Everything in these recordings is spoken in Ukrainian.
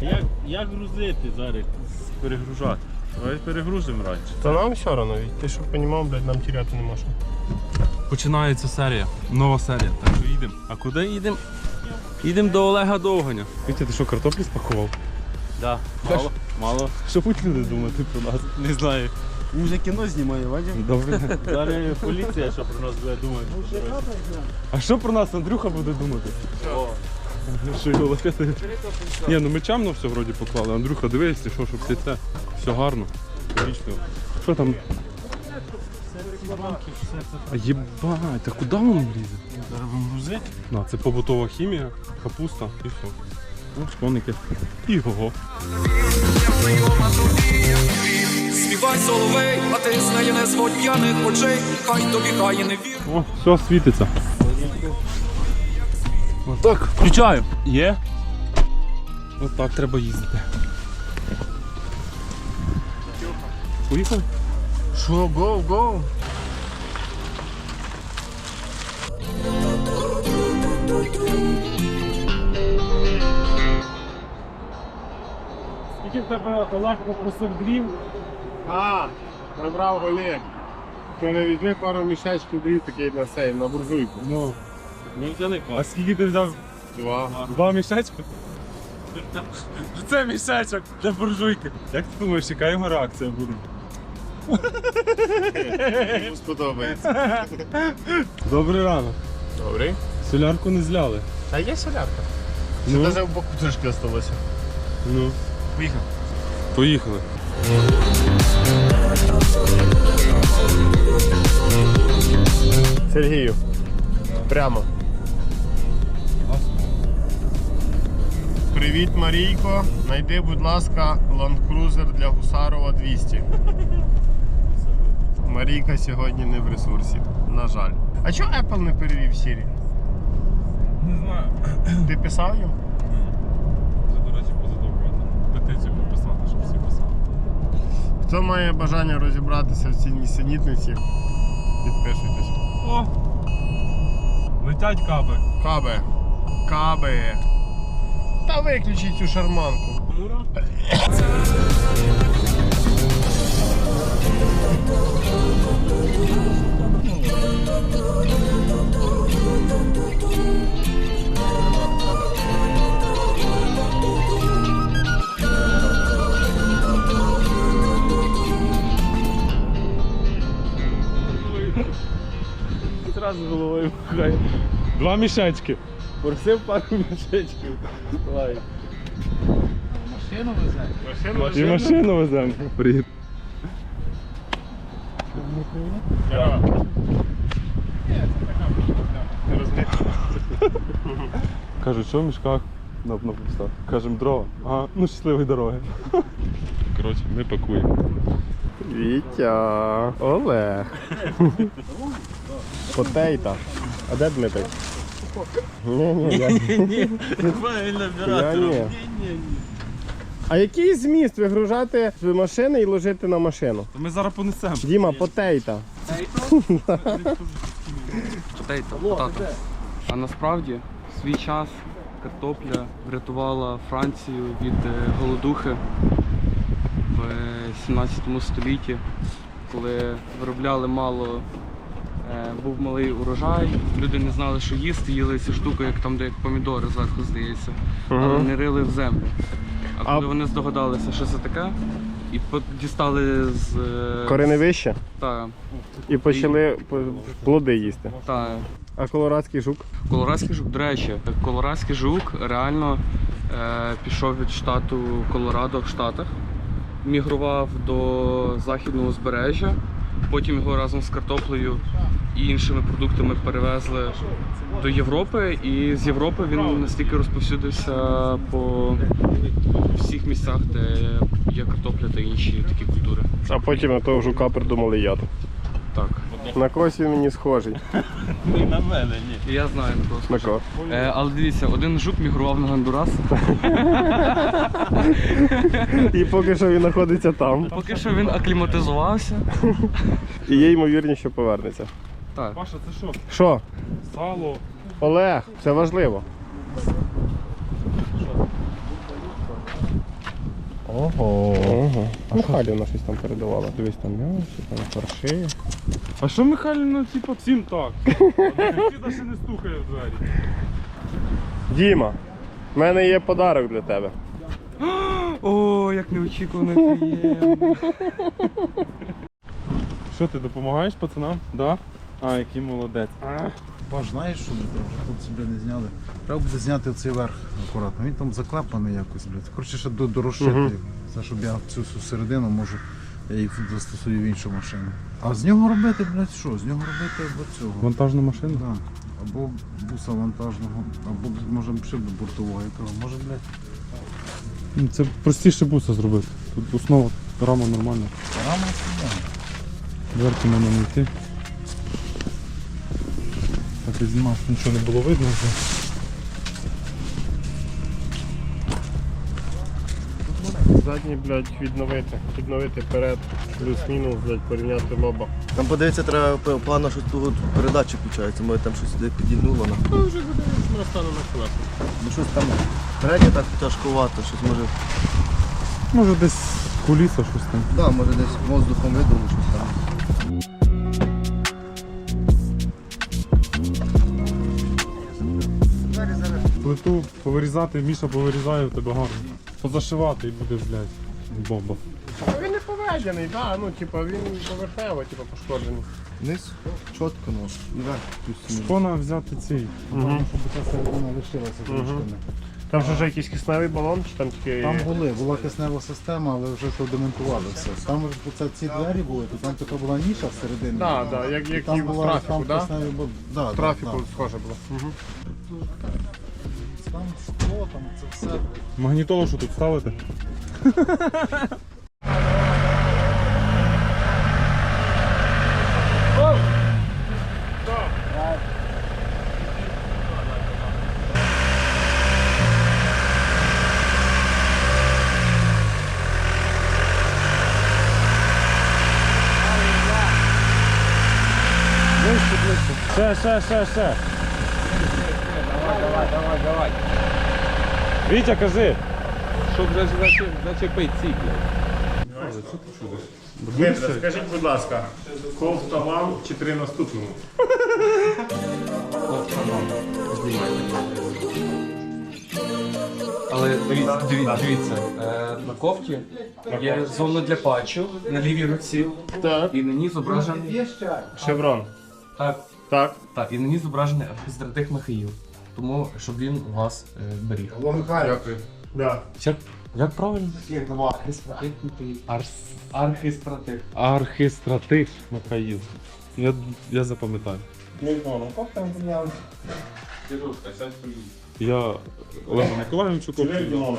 Як, як грузити зараз? Перегружати. Давай перегрузимо раніше. Та нам все одно, ти щоб розумів, блядь, нам тіряти нема що. Починається серія. Нова серія. Так що їдемо. А куди їдемо? Їдемо до Олега Довганя. Вітя, ти що, картоплі спакував? Да. Мало. Мало. Що будуть люди думати про нас? Не знаю. Він вже кіно знімає, бачиш? Добре. Зараз поліція, що про нас буде думати. А що про нас Андрюха буде думати? Що його лапити? Ні, ну ми чемно все вроді поклали. Андрюха, дивись, що, щоб все це все гарно. Логічно. Що там? А єбать, та куди воно лізе? Грузити. На, це побутова хімія, капуста і все. Ну, шконики. І го Співай соловей, а ти з неї не зводь п'яних очей, хай тобі хай не вір. О, все світиться. Так, включаю. Є? От так треба їздити. Поїхали? Що, гоу, гоу? Скільки в тебе Олег попросив дрів? А, набрав Олег. Ти не візьми пару мішечків дрів такий на сей, на буржуйку. Ну. Ну це А скільки ти взяв? Два. Два мішечки? Це мішечок для буржуйки. Як ти думаєш, яка його реакція буде? Йому сподобається. Добрий ранок. Добрий. Солярку не зляли. А є солярка? Ну. Це навіть в боку трошки осталося. Ну. Поїхав. Поїхали. Сергію. Прямо. Привіт, Марійко. Найди, будь ласка, Land Cruiser для Гусарова 200. Марійка сьогодні не в ресурсі. На жаль. А чого Apple не перевів Siri? Не знаю. Ти писав їм? Вже, до речі, позадовбувати. Петицію підписати, щоб всі писали. Хто має бажання розібратися в цій нісенітниці, підписуйтесь. О! Летять каби. Кабе. Кабе. Та виключіть цю шарманку. Зразу головою махає. Два мішечки. Просив пару мішечків. Давай. І машину веземо. Привіт. Кажуть, що в мішках на, на пустах? Кажемо дрова. Ага, ну щасливої дороги. Коротше, ми пакуємо. Вітя, Олег. Потейта. А де Дмитрий? Ні, ні, я. Правильно, Я оператор. ні. А який зміст вигружати з машини і ложити на машину? То ми зараз понесемо. Діма, потейта. Потейто, потато. А насправді в свій час картопля врятувала Францію від е, голодухи в 17 столітті, коли виробляли мало, був малий урожай, люди не знали, що їсти, їли ці штуки, як там, де як помідори зверху здається, але не рили в землю. А А- коли вони здогадалися, що це таке, і по- дістали з е, Кореневище та, і почали по- плоди їсти. та, А колорадський жук? Колорадський жук, до речі, колорадський жук реально е, пішов від штату Колорадо в Штатах, мігрував до західного узбережжя, потім його разом з картоплею і іншими продуктами перевезли до Європи, і з Європи він настільки розповсюдився по всіх місцях, де є картопля та інші такі культури. А потім на того жука придумали яд. Так. На когось він мені схожий. Не на мене, ні. Я знаю на кого На кого? Е, але дивіться, один жук мігрував на Гондурас. І поки що він знаходиться там. Поки що він акліматизувався. І є ймовірність, що повернеться. Так. Паша, це що? Що? Сало. Олег, це важливо. Ого. Ого. Михайлівна щось там передавала. Дивись там м'ясо, там фарши. А що Михайлівна, типу, всім так? Діда ще не стукає в двері. Діма, в мене є подарок для тебе. О, як неочікувано приємно. Що ти допомагаєш пацанам? Да? А, який молодець. А, Паш, знаєш, що ми вже тут себе не зняли? Треба буде зняти цей верх акуратно. Він там заклепаний якось, блядь. Коротше, ще до-. Мгм. Це щоб я цю всю середину можу, я їх застосую в іншу машину. А з нього робити, блядь, що? З нього робити або цього. Вантажна машина? Да. Або буса вантажного, або може ще до бортового якого. Може, блядь, Ну, Це простіше буса зробити. Тут основа рама нормальна. рама сюди. Дверки можна не йти. Так знімав, нічого не було видно вже. Задній, блядь, відновити. Відновити перед, плюс-мінус, блядь, порівняти лоба. Там подивитися треба погано, що тут передача включається, може там щось сюди підігнуло. Ну, вже на стану на колесо. Ну щось там переднє так тяжкувато, щось може. Може десь куліса щось там. Да, може десь воздухом видуло щось там. Плиту повирізати, Міша повирізає в тебе гарно. Позашивати і буде, блядь, бомба. Ну, Він не поведений, да, ну, типа, він поверхнево, типа, пошкоджений. Вниз, чітко, ну, і вверх плюс Шкона взяти цей. Тому щоб ця середина лишилася трішки. Там же вже якийсь кисневий балон, чи там тільки. Там були, була киснева система, але вже то демонтували все. Там ж це ці двері були, то там така була ніша всередині. Да, да, як, як і в трафіку, там да? кисневі бу- да, В трафіку да, схоже було. Угу. Там скло, там це все. Магнітолу, що тут ставити? Ще, ще, ще, ще. Вітя, кажи. Щоб вже зачепити ці, блядь. Скажіть, будь ласка, кофта вам чи три наступному? Але дивіться, дивіться, дивіться. Е, на кофті є зона для патчу на лівій руці. Так. І на ній зображений. Шеврон. Так, Так. так, і на ній зображений архістратих Михаїл. Тому щоб він вас е, беріг. Дякую. Да. Як, як правильно? Архістратих Михаїл. Арс, архістратих. Архистратив Михаїл. Я, я запам'ятаю. Я Олегу Миколаївичу копію.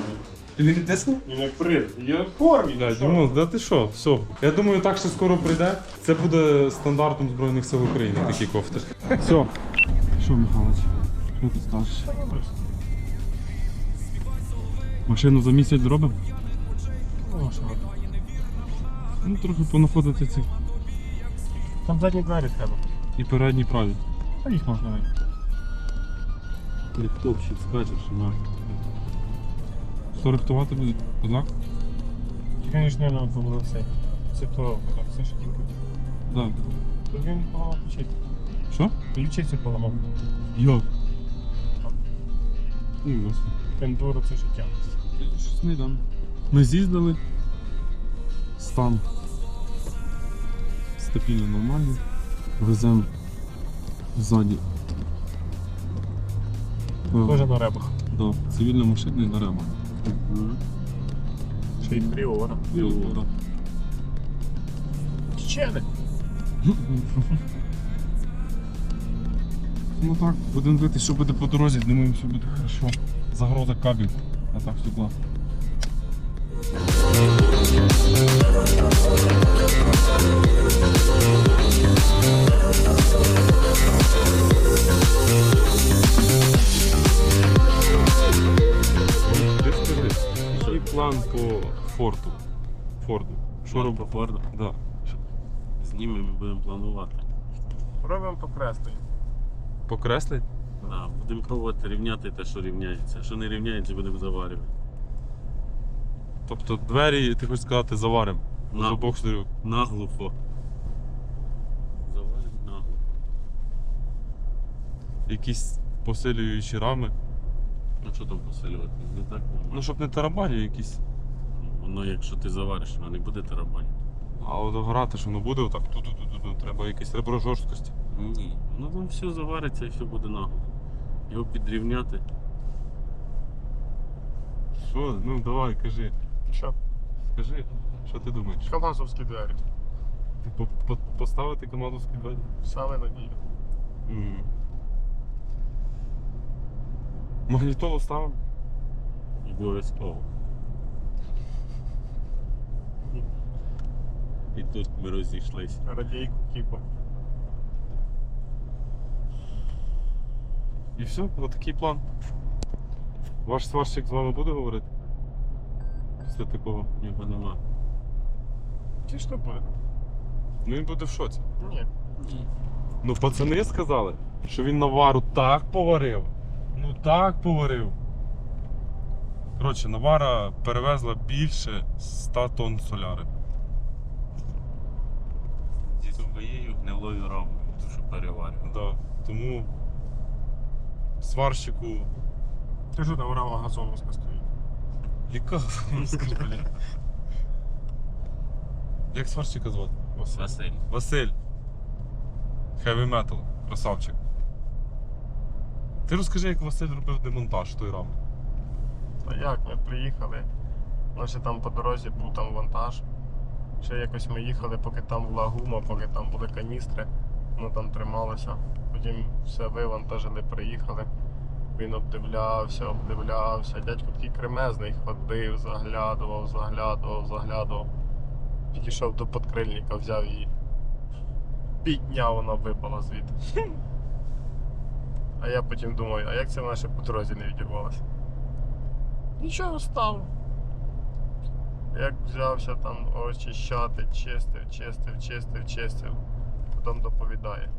Він тиснув? Він як прив. Я в формі. Бля, Дімон, да ти що? Все. Я думаю, так ще скоро прийде. Це буде стандартом Збройних сил України, такі кофти. Все. Що, Михайлович? Що ти скажеш? Машину за місяць зробимо? Ну, трохи понаходити цих. Там задні двері треба. І передні праві. А їх можна вийти. Ліфтовщик, скачеш, на. Що рихтувати буде? Однак? Звісно, не було все. Це то, все ж тільки. Так. Тут він поламав ключицю. Що? Ключицю поламав. Йо. Ну. Ендуро це життя. Щось не. Ми з'їздили. Стан стабільно нормальний. Веземо ззаді. Тоже на ребах. Да, цивільна машина і на ремах. Ще й пріора. Да. Чечени. Ну так, будемо дивитися, що буде по дорозі, думаю, все буде хорошо. Загроза кабель, а так все класно. Який план по форту? Форду. Що робити? по Форду? Да. Знімемо і будемо планувати. Робимо покреслення. Покреслить? Да, будемо пробувати рівняти те, що рівняється. Що не рівняється, будемо заварювати. Тобто двері, ти хочеш сказати, заваримо. З На- обох сторін. Наглухо. Заваримо наглухо. Якісь посилюючі рами. Ну що там посилювати? Не так воно. Ну, щоб не тарабані якісь. Воно, якщо ти завариш, воно не буде тарабанити. А от грати, що воно буде отак, ту-ту-ту-ту, треба якесь ребро жорсткості. Ні. Воно там все завариться і все буде наглухо. Його підрівняти. Що? Ну давай, кажи. Що? Скажи, що ти думаєш? Камазовські двері. Ти по- по- поставити командовські двері? Саме надію. Мгм. Магнітолу ставимо? Обов'язково. І тут ми розійшлися. Радійку кіпу. І все, отакий план. Ваш сварщик з вами буде говорити? Після такого. Його нема. Чи що буде? Ну він буде в шоці. Ні. Ну, пацани сказали, що він навару так поварив. Ну так поварив. Коротше, навара перевезла більше 100 тонн соляри. Зі своєю гнилою рамою, тому що переварював. Да. Тому сварщику Ти що там рама газоновська стоїть? яка скажи, блін. Як сварщика звати? Василь. Василь. Heavy Metal, красавчик. Ти розкажи, як Василь робив демонтаж той рами. Та як ми приїхали? Значить там по дорозі був там вантаж. Ще якось ми їхали, поки там була гума, поки там були каністри, воно там трималося. Потім все вивантажили, приїхали. Він обдивлявся, обдивлявся. Дядько такий кремезний ходив, заглядував, заглядував, заглядував. Підійшов до подкрильника, взяв її. Підняв, вона випала звідти. А я потім думаю, а як це вона ще по дорозі не відірвалася? Нічого став. Як взявся там очищати, чистив, чистив, чистив, чистив. Потім доповідає.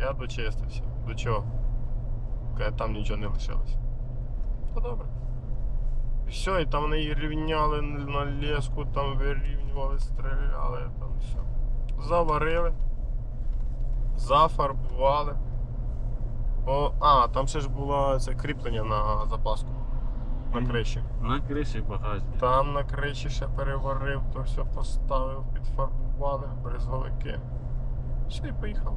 Я дочистився. До чого? Там нічого не лишилось. Ну добре. І все, і там вони рівняли на леску, там вирівнювали, стріляли, там все. Заварили. Зафарбували. О, а, там ще ж було це кріплення на запаску. На криші. На криші багажник. Там на криші ще переварив, то все поставив, підфарбували, брезговики. Все, і поїхав.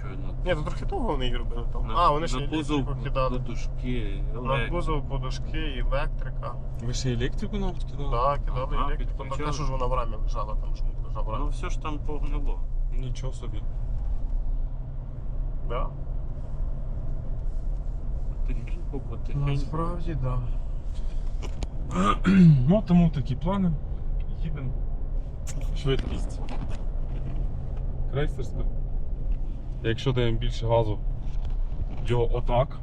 Чого Ні, то трохи довго вони їх робили там. На- а, вони ще на електрику кузов кидали. подушки, На електрику. кузов подушки, електрика. Ви ще електрику навіть кидали? Так, кидали Ага, електрику. Ну підключали. те, що ж вона в рамі лежала, там жмут лежав в Ну рамі. все ж там погнило. Нічого собі. Да. Потихеньку, потихеньку. Насправді, так. Ну, тому такі плани. Їдемо. Швидкість. Крейсерська. Якщо даємо більше газу, його отак.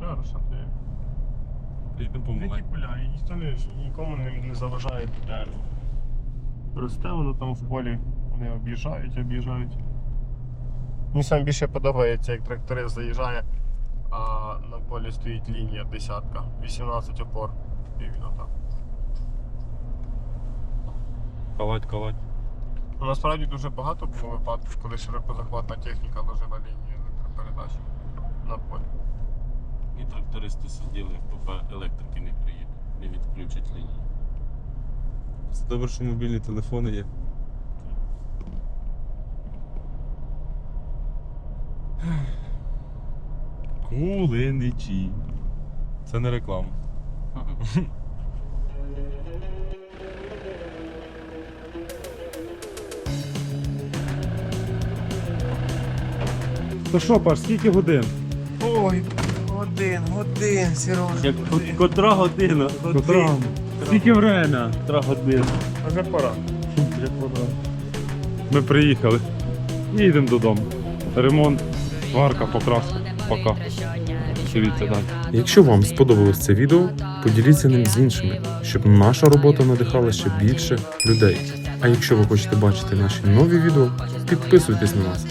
Хорошо, ти. Їдемо Які помаленьку. поля, і ніхто не, нікому не, не заважає дерево. Росте воно там в полі, вони об'їжджають, об'їжджають. Мені саме більше подобається, як трактори заїжджає, а на полі стоїть лінія десятка, 18 опор. І він отак. Калать, калать. Ну, насправді дуже багато було випадків, коли широкозахватна техніка ложила лінію електропередач на полі. І трактористи сиділи, поки електрики не приїде, не відключать лінію. Це добре, що мобільні телефони є. Кулиничі. Це не реклама. То що, Паш, скільки годин? Ой, один, один, Сережа. Як котра година? Котра? Скільки время? Котра година. Вже пора. Ми приїхали. І йдемо додому. Ремонт, сварка, покраска. Пока. Дивіться далі. Якщо вам сподобалось це відео, поділіться ним з іншими, щоб наша робота надихала ще більше людей. А якщо ви хочете бачити наші нові відео, підписуйтесь на нас.